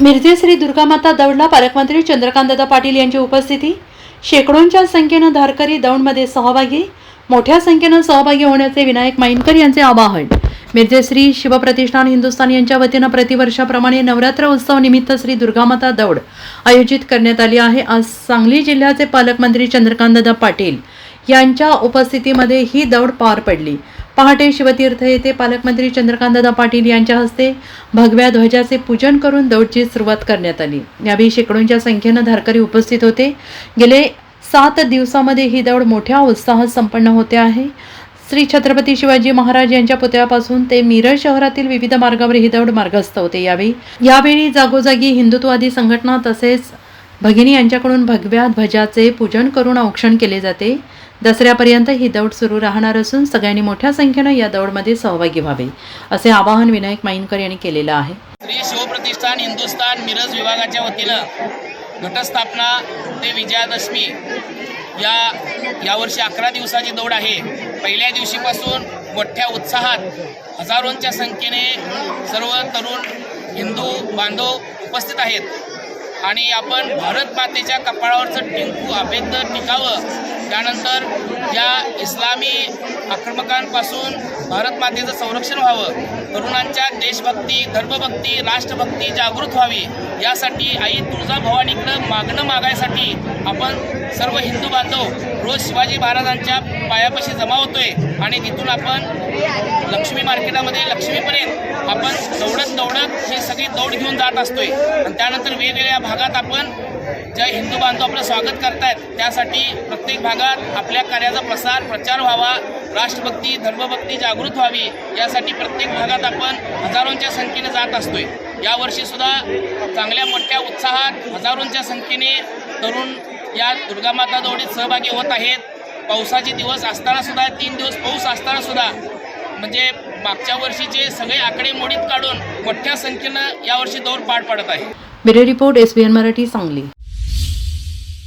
मिरजे श्री दुर्गामाता दौडला पालकमंत्री चंद्रकांतदादा पाटील यांची उपस्थिती. शेकडोंच्या संख्येनं धारकरी दौडमध्ये सहभागी. मोठ्या संख्येनं सहभागी होण्याचे विनायक माईनकर यांचे आवाहन. मिरजे श्री शिवप्रतिष्ठान हिंदुस्थान यांच्या वतीनं प्रतिवर्षाप्रमाणे नवरात्र उत्सव निमित्त श्री दुर्गामाता दौड आयोजित करण्यात आली आहे. आज सांगली जिल्ह्याचे पालकमंत्री चंद्रकांतदादा पाटील यांच्या उपस्थितीमध्ये ही दौड पार पडली. पहाटे शिवतीर्थ येथे पालकमंत्री चंद्रकांतदा पाटील यांच्या हस्ते भगव्या ध्वजाचे पूजन करून दौडची सुरुवात करण्यात आली. यावेळी शेकडोंच्या संख्येनं धारकरी उपस्थित होते. गेले सात दिवसामध्ये ही दौड मोठ्या उत्साहात संपन्न होते आहे. श्री छत्रपती शिवाजी महाराज यांच्या पुतळ्यापासून ते मिरज शहरातील विविध मार्गावर ही दौड मार्गस्थ होते. यावेळी यावेळी जागोजागी हिंदुत्ववादी संघटना तसेच भगिनी यांच्याकडून भगव्या ध्वजाचे पूजन करून औक्षण केले जाते. दसऱ्यापर्यंत ही दौड सुरू राहणार असून सगळ्यांनी मोठ्या संख्येनं या दौडमध्ये सहभागी व्हावे असे आवाहन विनायक माईनकर यांनी केलेलं आहे. श्री शिवप्रतिष्ठान हिंदुस्थान मिरज विभागाच्या वतीनं घटस्थापना ते विजयादशमी या यावर्षी अकरा दिवसाची दौड आहे. पहिल्या दिवशीपासून मोठ्या उत्साहात हजारोंच्या संख्येने सर्व तरुण हिंदू बांधव उपस्थित आहेत. आणि आपण भारत मातेच्या कपाळावरचं टिंकू अभेद टिकावं त्यानंतर या इस्लामी आक्रमकांपासून भारत मातेचं संरक्षण व्हावं तरुणांच्या देशभक्ती धर्मभक्ती राष्ट्रभक्ती जागृत व्हावी यासाठी आई तुळजाभवानीकडं मागणं मागायसाठी आपण सर्व हिंदू बांधव रोज शिवाजी महाराजांच्या पायापाशी जमा होतोय आणि तिथून आपण लक्ष्मी मार्केटामध्ये लक्ष्मीपर्यंत आपण दौडत दौडत ही सगळी दौड घेऊन जात असतोय. आणि त्यानंतर वेगवेगळ्या भागात आपण ज्या हिंदू बांधव आपलं स्वागत करतायत. त्यासाठी प्रत्येक भागात आपल्या कार्याचा प्रसार प्रचार व्हावा राष्ट्रभक्ती धर्मभक्ती जागृत व्हावी यासाठी प्रत्येक भागात आपण हजारोंच्या संख्येने जात असतोय. यावर्षीसुद्धा चांगल्या मोठ्या उत्साहात हजारोंच्या संख्येने तरुण या दुर्गामाता दौडीत सहभागी होत आहेत. पावसाचे दिवस असतानासुद्धा तीन दिवस पाऊस असतानासुद्धा म्हणजे मागच्या वर्षीचे सगळे आकडे मोडीत काढून मोठ्या संख्येनं यावर्षी दौड पार पडत आहे. Bureau report S B N Marathi Sangli.